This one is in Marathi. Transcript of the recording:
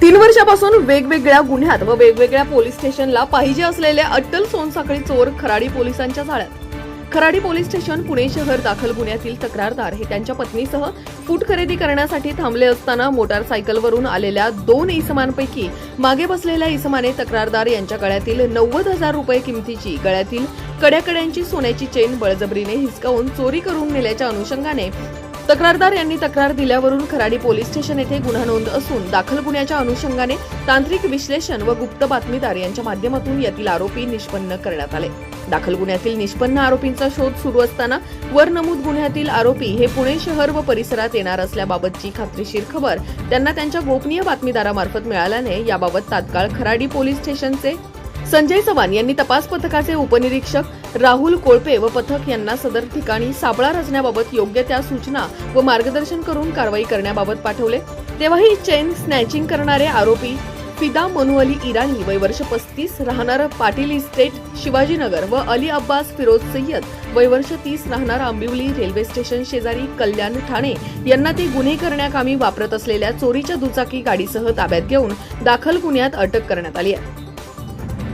तीन वर्षापासून वेगवेगळ्या गुन्ह्यात व वेगवेगळ्या पोलीस स्टेशनला पाहिजे असलेले अट्टल सोनसाखळी चोर खराडी पोलिसांच्या जाळ्यात खराडी पोलीस स्टेशन पुणे शहर दाखल गुन्ह्यातील तक्रारदार हे त्यांच्या पत्नीसह फूट खरेदी करण्यासाठी थांबले असताना मोटारसायकलवरून आलेल्या दोन इसमांपैकी मागे बसलेल्या इसमाने तक्रारदार यांच्या गळ्यातील नव्वद हजार रुपये किमतीची गळ्यातील कड्याकड्यांची सोन्याची चेन बळजबरीने हिसकावून चोरी करून नेल्याच्या अनुषंगाने तक्रारदार यांनी तक्रार दिल्यावरून खराडी पोलीस स्टेशन येथे गुन्हा नोंद असून दाखल गुन्ह्याच्या अनुषंगाने तांत्रिक विश्लेषण व गुप्त बातमीदार यांच्या माध्यमातून यातील आरोपी निष्पन्न करण्यात आले. दाखल गुन्ह्यातील निष्पन्न आरोपींचा शोध सुरू असताना वर नमूद गुन्ह्यातील आरोपी हे पुणे शहर व परिसरात येणार असल्याबाबतची खात्रीशीर खबर त्यांना त्यांच्या गोपनीय बातमीदारामार्फत मिळाल्याने याबाबत तात्काळ खराडी पोलीस स्टेशनचे संजय चव्हाण यांनी तपास पथकाचे उपनिरीक्षक राहुल कोळपे व पथक यांना सदर ठिकाणी सापळा रचण्याबाबत योग्य त्या सूचना व मार्गदर्शन करून कारवाई करण्याबाबत पाठवले. तेव्हाही चेन स्नॅचिंग करणारे आरोपी फिदा मनू अली इराणी वय वर्ष पस्तीस राहणार पाटील इस्टेट शिवाजीनगर व अली अब्बास फिरोज सय्यद वय वर्ष तीस राहणार आंबिवली रेल्वे स्टेशन शेजारी कल्याण ठाणे यांना ते गुन्हे करण्याकामी वापरत असलेल्या चोरीच्या दुचाकी गाडीसह ताब्यात घेऊन दाखल गुन्ह्यात अटक करण्यात आली आहे.